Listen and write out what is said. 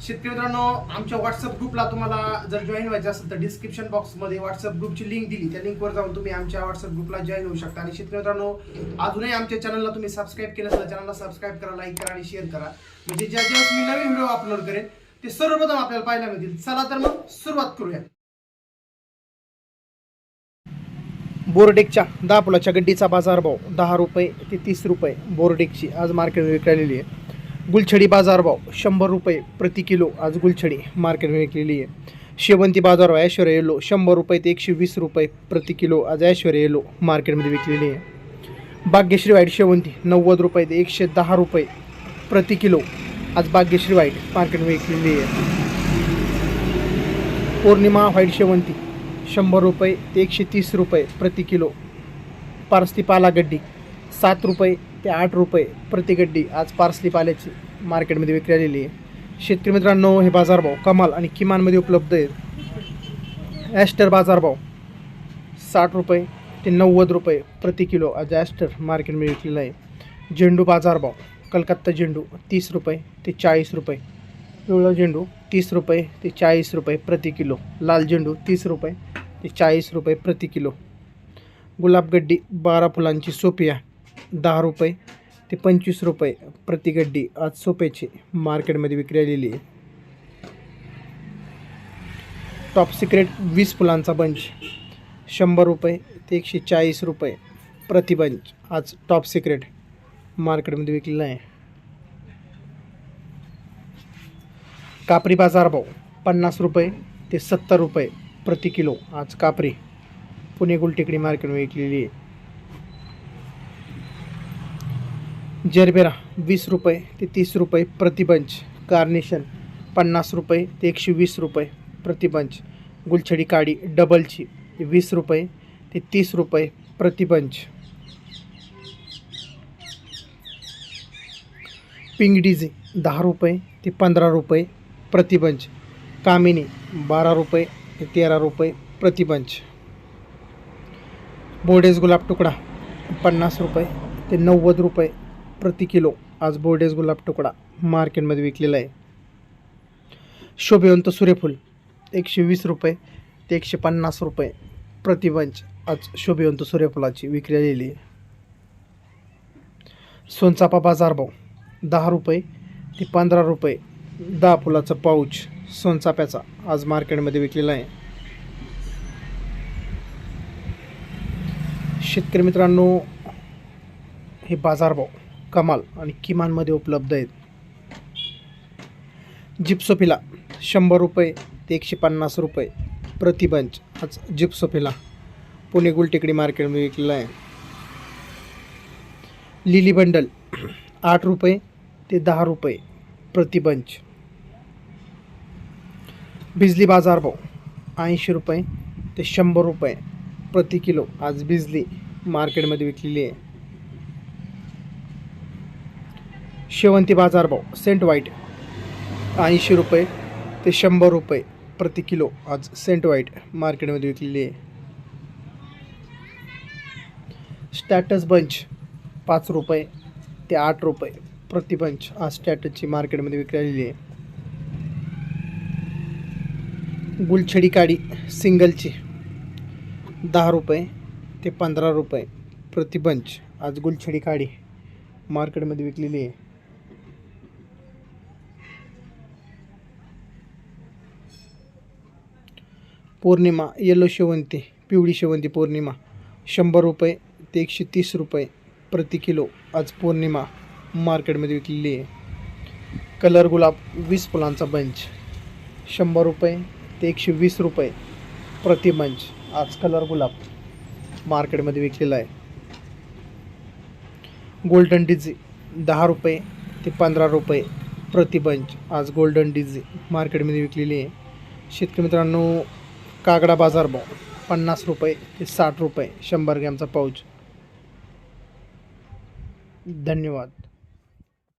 शेतकरी मित्रांनो आमच्या व्हॉट्सअप ग्रुपला तुम्हाला जर जॉईन व्हायचं असेल तर डिस्क्रिप्शन बॉक्समध्ये व्हॉट्सअप ग्रुपची लिंक दिली. त्या लिंकवर जाऊन तुम्ही आमच्या व्हॉट्सअप ग्रुपला जॉईन होऊ शकता. आणि शेतकरी मित्रांनो अजूनही आमच्या चॅनलला तुम्ही सबस्क्राईब केलं तर चॅनलला सबस्क्राईब करा लाईक करा आणि शेअर करा. म्हणजे ज्या ज्यावेळेस मी नवीन व्हिडिओ अपलोड करेन ते सर्वप्रथम आपल्याला पाहायला मिळतील. चला तर मग सुरुवात करूया. बोर्डेकच्या दहा फुलाच्या गड्डीचा बाजारभाव दहा रुपये ते तीस रुपये. बोर्डेकची आज मार्केट विकलेली आहे. गुलछडी बाजारभाव शंभर रुपये प्रति किलो आज गुलछडी मार्केटमध्ये विकलेली आहे. शेवंती बाजारभाव ऐश्वर्या येलो शंभर रुपये ते एकशे वीस रुपये प्रति किलो आज ऐश्वर्या येलो मार्केटमध्ये विकलेली आहे. भाग्यश्री वाईट शेवंती नव्वद रुपये ते एकशे दहा रुपये प्रति किलो आज भाग्यश्री वाईट मार्केटमध्ये विकलेली आहे. पौर्णिमा व्हाईट शेवंती शंभर रुपये ते एकशे तीस रुपये प्रति किलो पारस्ती पाला गड्डी सात रुपये ते आठ रुपये प्रतिगड्डी आज पार्सली पाल्याची मार्केटमध्ये विक्री आलेली आहे. शेतकरी मित्रांनो हे बाजारभाव कमाल आणि किमानमध्ये उपलब्ध आहेत. ॲस्टर बाजारभाव साठ रुपये ते नव्वद रुपये प्रति किलो आज ॲस्टर मार्केटमध्ये विकलेला आहे. झेंडू बाजारभाव कलकत्ता झेंडू तीस रुपये ते चाळीस रुपये पिवळा झेंडू तीस रुपये ते चाळीस रुपये प्रति किलो लाल झेंडू तीस रुपये ते चाळीस रुपये प्रति किलो. गुलाबगड्डी बारा फुलांची सोपिया दहा रुपये ते पंचवीस रुपये प्रति गड्डी आज सोप्याची मार्केटमध्ये विक्री आलेली आहे. टॉप सिक्रेट वीस फुलांचा बंच शंभर रुपये ते एकशे चाळीस रुपये प्रति बंच आज टॉप सिक्रेट मार्केटमध्ये विकलेला आहे. कापरी बाजारभाव पन्नास रुपये ते सत्तर रुपये प्रति किलो आज कापरी पुणे गुलटेकडी मार्केटमध्ये विकलेली आहे. जरबेरा वीस रुपये ते तीस रुपये प्रतिबंच. कार्नेशन पन्नास रुपये ते एकशे वीस रुपये प्रतिबंच. गुलछडी काडी डबलची वीस रुपये ते तीस रुपये प्रतिबंच. पिंगडीजी दहा रुपये ते पंधरा रुपये प्रतिबंच. कामिनी बारा रुपये ते तेरा रुपये प्रतिबंच. बंच गुलाब तुकडा पन्नास रुपये ते नव्वद रुपये प्रति किलो आज बोर्डेज गुलाब तुकडा मार्केटमध्ये विकलेला आहे. शोभेवंत सूर्यफूल एकशे वीस रुपये ते एकशे पन्नास रुपये प्रतिबंच आज शोभेवंत सूर्यफुलाची विक्री आलेली आहे. सोनचापा बाजारभाव दहा रुपये ते पंधरा रुपये. दहा फुलाचं पाऊच सोनचाप्याचा आज मार्केटमध्ये विकलेला आहे. शेतकरी मित्रांनो हे बाजारभाव कमाल आणि किमानमध्ये उपलब्ध आहेत. जिप्सोफिला शंभर रुपये ते एकशे पन्नास रुपये प्रतिबंच हाच आज जिप्सोफिला पुणे गुलटेकडी मार्केटमध्ये विकलेला आहे. लिली बंडल आठ रुपये ते दहा रुपये प्रतिबंच बिजली बिजली बाजारभाव ऐंशी रुपये ते शंभर रुपये प्रति किलो. आज बिजली मार्केटमध्ये विकलेली आहे. शेवंती बाजारभाव सेंट वाईट ऐंशी रुपये ते शंभर रुपये प्रति किलो आज सेंट वाईट मार्केटमध्ये विकलेली आहे. स्टॅटस बंच पाच रुपये ते आठ रुपये प्रति बंच आज स्टॅटसची मार्केटमध्ये विकलेली आहे. गुलछडी काडी सिंगलची दहा रुपये ते पंधरा रुपये प्रति बंच आज गुलछडी काडी मार्केटमध्ये विकलेली आहे. पौर्णिमा येलो शेवंती पिवळी शेवंती पौर्णिमा शंभर रुपये ते एकशे तीस रुपये प्रति किलो आज पौर्णिमा मार्केटमध्ये विकलेली आहे. कलर गुलाब वीस फुलांचा बंच शंभर रुपये ते एकशे वीस रुपये प्रति बंच आज कलर गुलाब मार्केटमध्ये विकलेला आहे. गोल्डन डिझी दहा रुपये ते पंधरा रुपये प्रति बंच आज गोल्डन डिझी मार्केटमध्ये विकलेली आहे. शेतकरी मित्रांनो कागडा बाजारभाव पन्नास रुपये ते साठ रुपये शंभर ग्रॅमचा पाऊच. धन्यवाद.